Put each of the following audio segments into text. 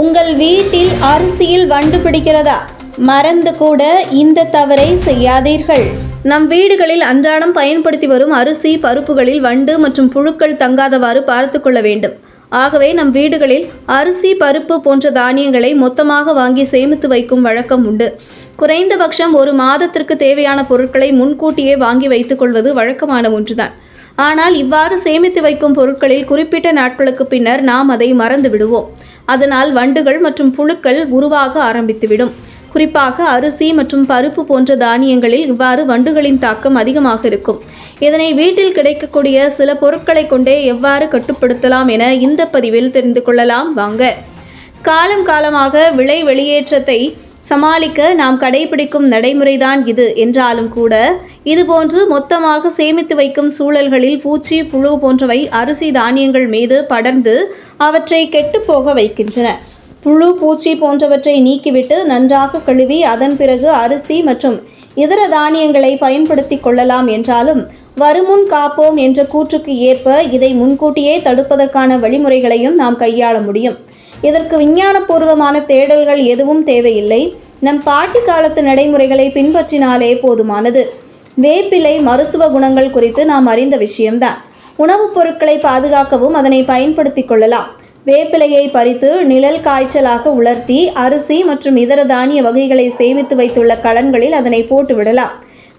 உங்கள் வீட்டில் அரிசியில் வண்டு பிடிக்கிறதா? மறந்து கூட இந்த தவறை செய்யாதீர்கள். நம் வீடுகளில் அன்றாடம் பயன்படுத்தி வரும் அரிசி பருப்புகளில் வண்டு மற்றும் புழுக்கள் தங்காதவாறு பார்த்து கொள்ள வேண்டும். ஆகவே நம் வீடுகளில் அரிசி பருப்பு போன்ற தானியங்களை மொத்தமாக வாங்கி சேமித்து வைக்கும் வழக்கம் உண்டு. குறைந்தபட்சம் ஒரு மாதத்திற்கு தேவையான பொருட்களை முன்கூட்டியே வாங்கி வைத்துக் கொள்வது வழக்கமான ஒன்றுதான். ஆனால் இவ்வாறு சேமித்து வைக்கும் பொருட்களில் குறிப்பிட்ட நாட்களுக்கு பின்னர் நாம் அதை மறந்து விடுவோம். அதனால் வண்டுகள் மற்றும் புழுக்கள் உருவாக ஆரம்பித்துவிடும். குறிப்பாக அரிசி மற்றும் பருப்பு போன்ற தானியங்களில் இவ்வாறு வண்டுகளின் தாக்கம் அதிகமாக இருக்கும். இதனை வீட்டில் கிடைக்கக்கூடிய சில பொருட்களை கொண்டே எவ்வாறு கட்டுப்படுத்தலாம் என இந்த பதிவில் தெரிந்து கொள்ளலாம். வாங்க. காலம் காலமாக விலை வெளியேற்றத்தை சமாளிக்க நாம் கடைபிடிக்கும் நடைமுறைதான் இது என்றாலும் கூட இதுபோன்று மொத்தமாக சேமித்து வைக்கும் சூழல்களில் பூச்சி புழு போன்றவை அரிசி தானியங்கள் மீது படர்ந்து அவற்றை கெட்டுப்போக வைக்கின்றன. புழு பூச்சி போன்றவற்றை நீக்கிவிட்டு நன்றாக கழுவி அதன் பிறகு அரிசி மற்றும் இதர தானியங்களை பயன்படுத்தி கொள்ளலாம் என்றாலும் வருமுன் காப்போம் என்ற கூற்றுக்கு ஏற்ப இதை முன்கூட்டியே தடுப்பதற்கான வழிமுறைகளையும் நாம் கையாள முடியும். இதற்கு விஞ்ஞானபூர்வமான தேடல்கள் எதுவும் தேவையில்லை. நம் பாட்டி காலத்து நடைமுறைகளை பின்பற்றினாலே போதுமானது. வேப்பிலை மருத்துவ குணங்கள் குறித்து நாம் அறிந்த விஷயம்தான். உணவுப் பொருட்களை பாதுகாக்கவும் அதனை பயன்படுத்திக் கொள்ளலாம். வேப்பிலையை பறித்து நிழல் காய்ச்சலாக உலர்த்தி அரிசி மற்றும் இதர தானிய வகைகளை சேமித்து வைத்துள்ள கலன்களில் அதனை போட்டு விடலாம்.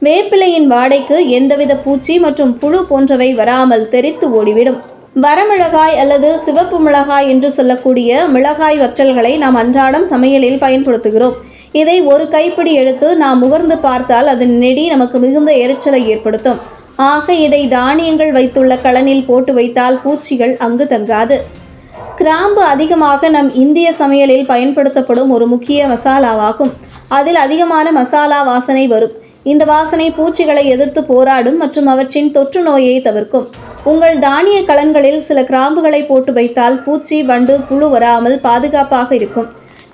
வேப்பிலையின் வாடைக்கு எந்தவித பூச்சி மற்றும் புழு போன்றவை வராமல் தெரித்து ஓடிவிடும். வரமிளகாய் அல்லது சிவப்பு மிளகாய் என்று சொல்லக்கூடிய மிளகாய் வற்றல்களை நாம் அன்றாடம் சமையலில் பயன்படுத்துகிறோம். இதை ஒரு கைப்பிடி எடுத்து நாம் முகர்ந்து பார்த்தால் அதன் நெடி நமக்கு மிகுந்த எரிச்சலை ஏற்படுத்தும். ஆக இதை தானியங்கள் வைத்துள்ள கலனில் போட்டு வைத்தால் பூச்சிகள் அங்கு தங்காது. கிராம்பு அதிகமாக நம் இந்திய சமையலில் பயன்படுத்தப்படும் ஒரு முக்கிய மசாலாவாகும். அதில் அதிகமான மசாலா வாசனை வரும். இந்த வாசனை பூச்சிகளை எதிர்த்து போராடும் மற்றும் அவற்றின் தொற்று நோயை தவிர்க்கும். உங்கள் தானிய கலன்களில் சில கிராம்புகளை போட்டு வைத்தால் பூச்சி வண்டு புழு வராமல் பாதுகாப்பாக இருக்கும்.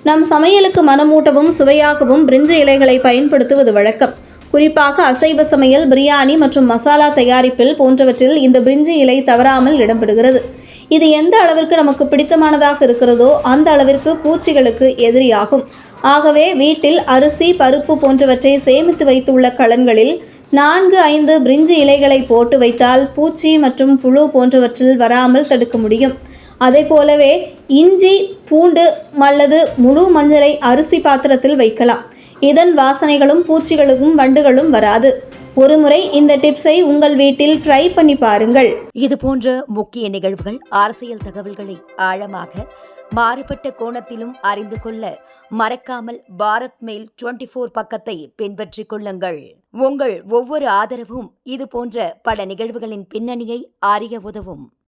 நம் சமையலுக்கு மனமூட்டவும் சுவையாகவும் பிரிஞ்சு இலைகளை பயன்படுத்துவது வழக்கம். குறிப்பாக அசைவ சமையல் பிரியாணி மற்றும் மசாலா தயாரிப்பில் போன்றவற்றில் இந்த பிரிஞ்சி இலை தவறாமல் இடம்பெறுகிறது. இது எந்த அளவிற்கு நமக்கு பிடித்தமானதாக இருக்கிறதோ அந்த அளவிற்கு பூச்சிகளுக்கு எதிரியாகும். ஆகவே வீட்டில் அரிசி பருப்பு போன்றவற்றை சேமித்து வைத்துள்ள கலன்களில் நான்கு ஐந்து பிரிஞ்சு இலைகளை போட்டு வைத்தால் பூச்சி மற்றும் புழு போன்றவற்றில் வராமல் தடுக்க முடியும். அதே போலவே இஞ்சி பூண்டு அல்லது முழு மஞ்சளை அரிசி பாத்திரத்தில் வைக்கலாம். இதன் வாசனைகளும் பூச்சிகளுக்கும் வண்டுகளும் வராது. ஒருமுறை இந்த டிப்ஸை உங்கள் வீட்டில் ட்ரை பண்ணி பாருங்கள். இது போன்ற முக்கிய நிகழ்வுகள் அரசியல் தகவல்களை ஆழமாக மாறுபட்ட கோணத்திலும் அறிந்து கொள்ள மறக்காமல் பாரத் மெயில் டுவெண்டி ஃபோர் பக்கத்தை பின்பற்றிக் கொள்ளுங்கள். உங்கள் ஒவ்வொரு ஆதரவும் இது போன்ற பல நிகழ்வுகளின் பின்னணியை அறிய உதவும்.